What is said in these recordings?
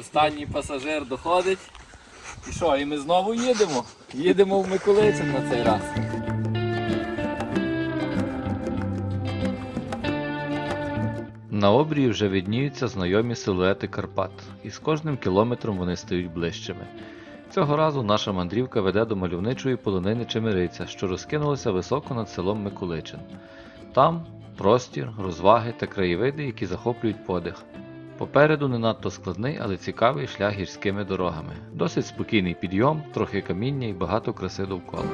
Останній пасажир доходить. І що, і ми знову їдемо? Їдемо в Миколичин на цей раз. На обрії вже видніються знайомі силуети Карпат, і з кожним кілометром вони стають ближчими. Цього разу наша мандрівка веде до мальовничої полонини Чемериця, що розкинулася високо над селом Миколичин. Там простір, розваги та краєвиди, які захоплюють подих. Попереду не надто складний, але цікавий шлях гірськими дорогами. Досить спокійний підйом, трохи каміння і багато краси довкола.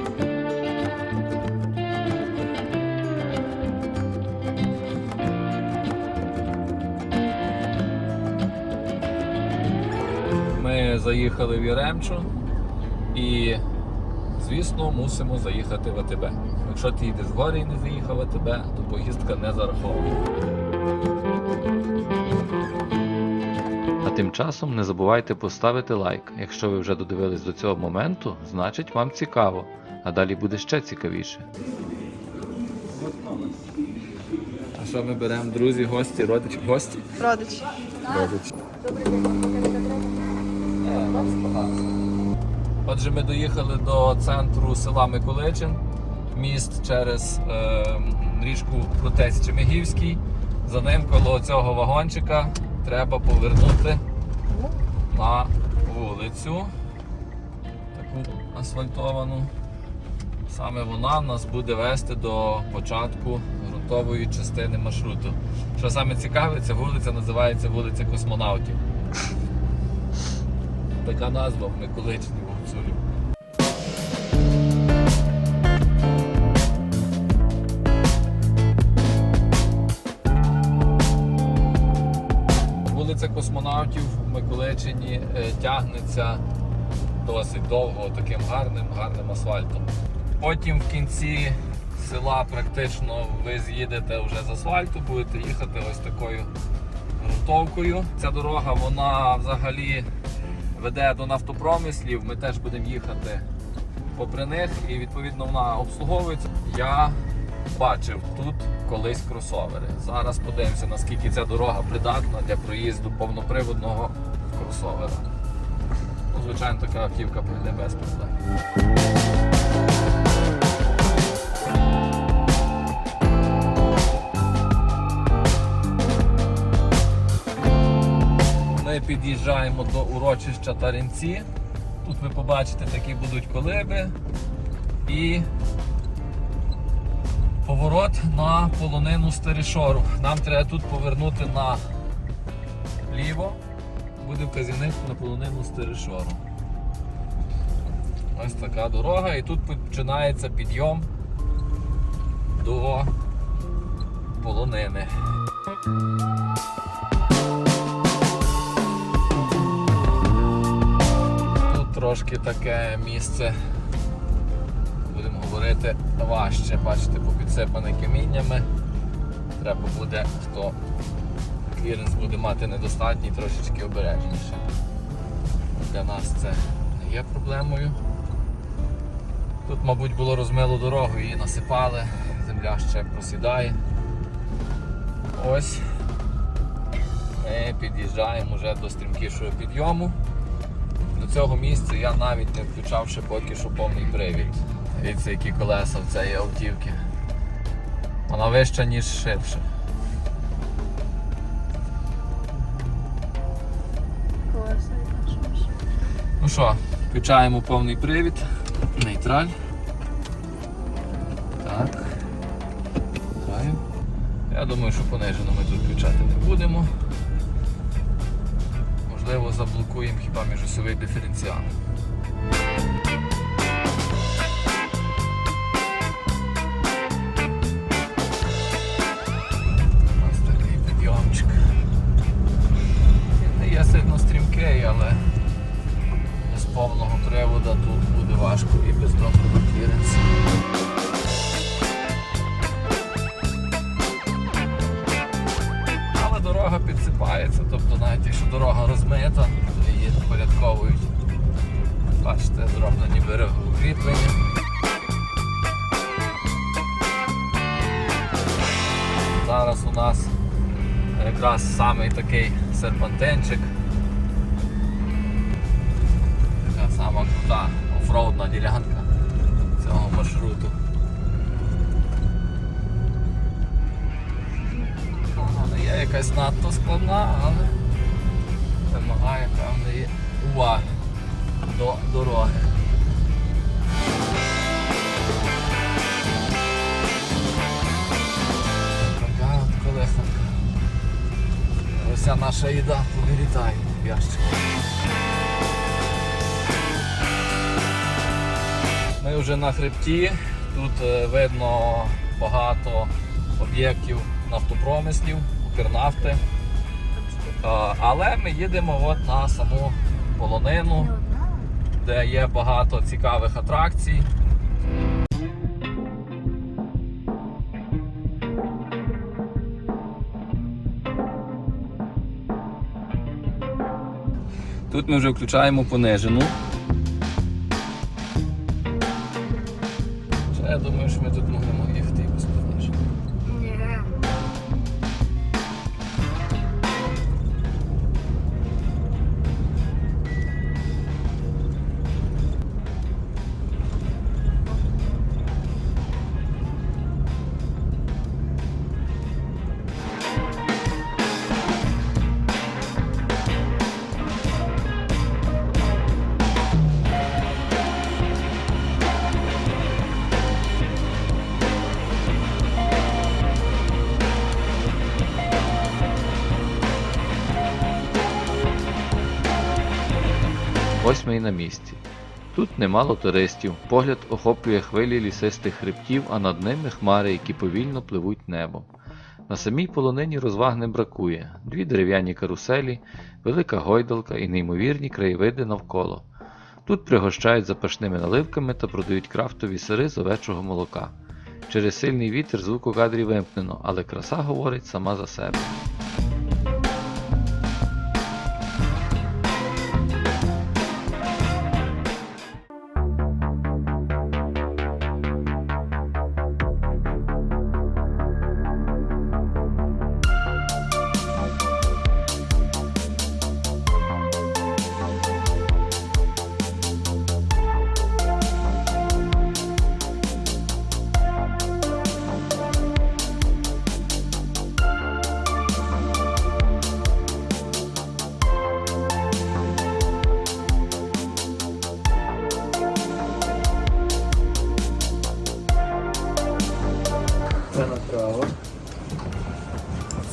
Ми заїхали в Яремчу і, звісно, мусимо заїхати в АТБ. Якщо ти йдеш в і не заїхав в АТБ, то поїздка не зарахована. Тим часом не забувайте поставити лайк. Якщо ви вже додивились до цього моменту, значить вам цікаво, а далі буде ще цікавіше. А що ми беремо, друзі, гості, родичі, гості? Родич. Родичі. Отже, ми доїхали до центру села Миколичин, міст через е, річку Крутець Чемигівський. За ним коло цього вагончика треба повернути на вулицю, таку асфальтовану. Саме вона нас буде вести до початку ґрунтової частини маршруту. Що саме цікаве, ця вулиця називається вулиця Космонавтів. Така назва в Миколичині Космонавтів в Миколичині е, тягнеться досить довго таким гарним, гарним асфальтом. Потім в кінці села практично ви з'їдете вже з асфальту, будете їхати ось такою ґрунтовкою. Ця дорога вона взагалі веде до нафтопромислів. Ми теж будемо їхати попри них і відповідно вона обслуговується. Я бачив тут колись кросовери. Зараз подивимося, наскільки ця дорога придатна для проїзду повноприводного кросовера. Ну, звичайно, така автівка пройде без проблем. Ми під'їжджаємо до урочища Таринці. Тут ви побачите, такі будуть колиби і поворот на полонину Старішору. Нам треба тут повернути на ліво. Буде вказівник на полонину Старішору. Ось така дорога, і тут починається підйом до полонини. Тут трошки таке місце, говорити, важче. Бачите, попідсипане каміннями. Треба буде, хто кліренс буде мати недостатній, трошечки обережніше. Для нас це не є проблемою. Тут, мабуть, було розмило дорогу, її насипали, земля ще просідає. Ось ми під'їжджаємо вже до стрімкішого підйому. До цього місця я навіть не включав ще поки що повний привід. Дивіться, які колеса в цієї автівки. Вона вища, ніж ширша. Колеса і що. Ну що, включаємо повний привід. Нейтраль. Так. Я думаю, що понижено ми тут включати не будемо. Можливо, заблокуємо хіба міжосовий диференціал. Є сильно стрімкий, але без повного привода тут буде важко і без доброго кліренсу. Але дорога підсипається, тобто навіть якщо дорога розмита, її впорядковують. Бачите, зроблені берегоукріплення. Зараз у нас якраз самий такий серпантинчик Сама крута офроудна ділянка цього маршруту. Не є якась надто складна, але вимагає певної уваги до дороги. Така от колесанка. Ось наша їда повилітає в ящик. Ми вже на хребті. Тут е, видно багато об'єктів нафтопромислів, Укрнафти. Але ми їдемо от на саму полонину, де є багато цікавих атракцій. Тут ми вже включаємо понижену. Ось ми і на місці. Тут немало туристів, погляд охоплює хвилі лісистих хребтів, а над ними хмари, які повільно пливуть небом. На самій полонині розваг не бракує: дві дерев'яні каруселі, велика гойдалка і неймовірні краєвиди навколо. Тут пригощають запашними наливками та продають крафтові сири з овечого молока. Через сильний вітер звук у кадрі вимкнено, але краса говорить сама за себе. Це направо.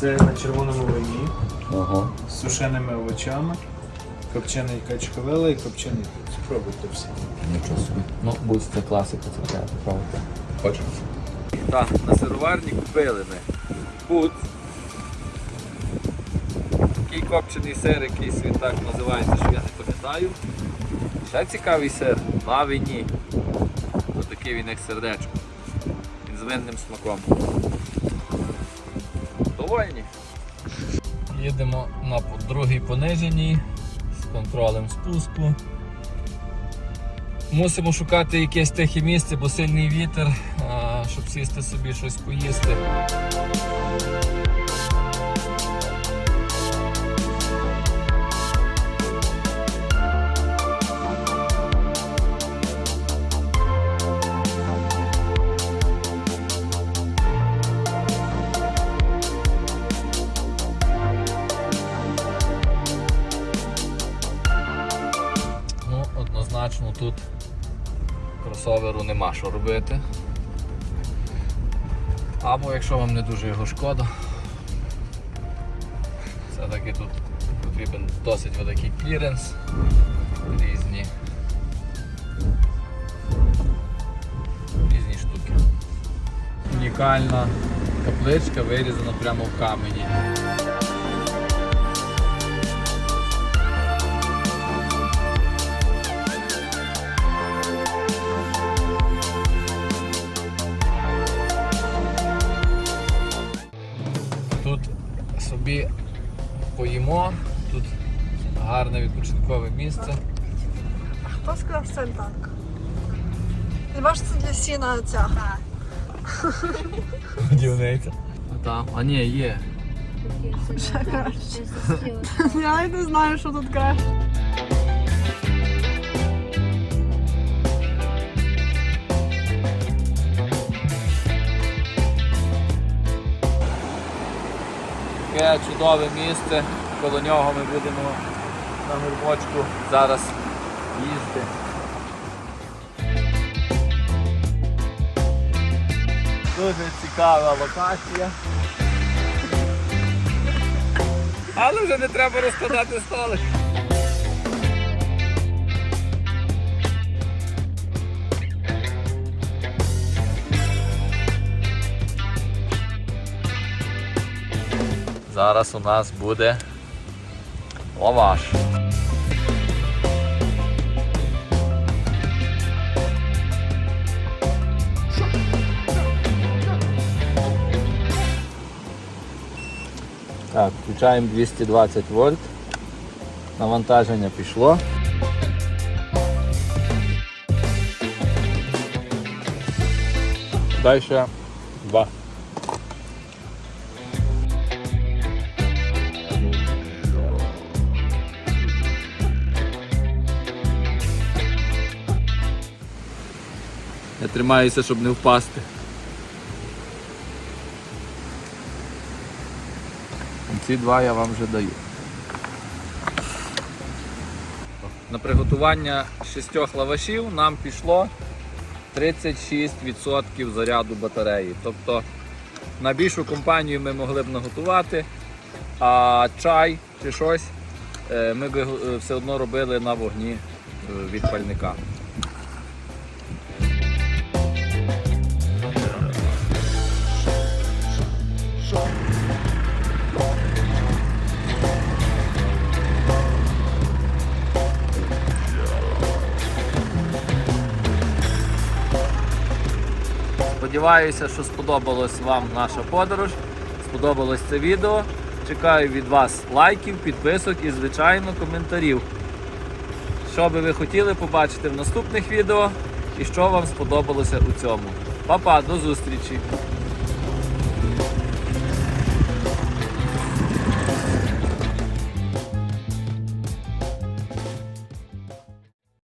Це на червоному вині Ага. з сушеними овочами, копчений качковела і копчений тут. Спробуйте всі. Нічого собі. Ну, буде це класика, це треба попробувати. Хочеш? Так, на сироварні купили ми пуд. Такий копчений сир, якийсь він так називається, що я не пам'ятаю. Ще цікавий сир на вині. Ось такий він як сердечко. З винним смаком. Довольні. Їдемо на другій пониженій з контролем спуску. Мусимо шукати якесь тихе місце, бо сильний вітер, щоб сісти собі щось поїсти. Однозначно тут кросоверу нема що робити. Або якщо вам не дуже його шкода, все-таки тут потрібен досить великий кліренс, різні, різні штуки. Унікальна капличка вирізана прямо в камені. Собі поїмо, тут гарне відпочинкове місце. Хто сказав, що це так? Хіба бачиш, це для сіна ця. Будівниця. Там, а ні, є. Я не знаю, що тут краще. Таке чудове місце. Коло нього ми будемо на гурбочку зараз їздити. Дуже цікава локація. Але вже не треба розкладати столик. Зараз у нас буде лаваш. Так, включаємо 220 вольт. Навантаження пішло. Далі 2. Тримаюся, щоб не впасти. Ці два я вам вже даю. На приготування шістьох лавашів нам пішло 36% заряду батареї. Тобто на більшу компанію ми могли б наготувати, а чай чи щось е, ми б е, все одно робили на вогні е, від пальника. Сподіваюся, що сподобалась вам наша подорож, сподобалось це відео. Чекаю від вас лайків, підписок і, звичайно, коментарів. Що би ви хотіли побачити в наступних відео і що вам сподобалося у цьому. Па-па, до зустрічі!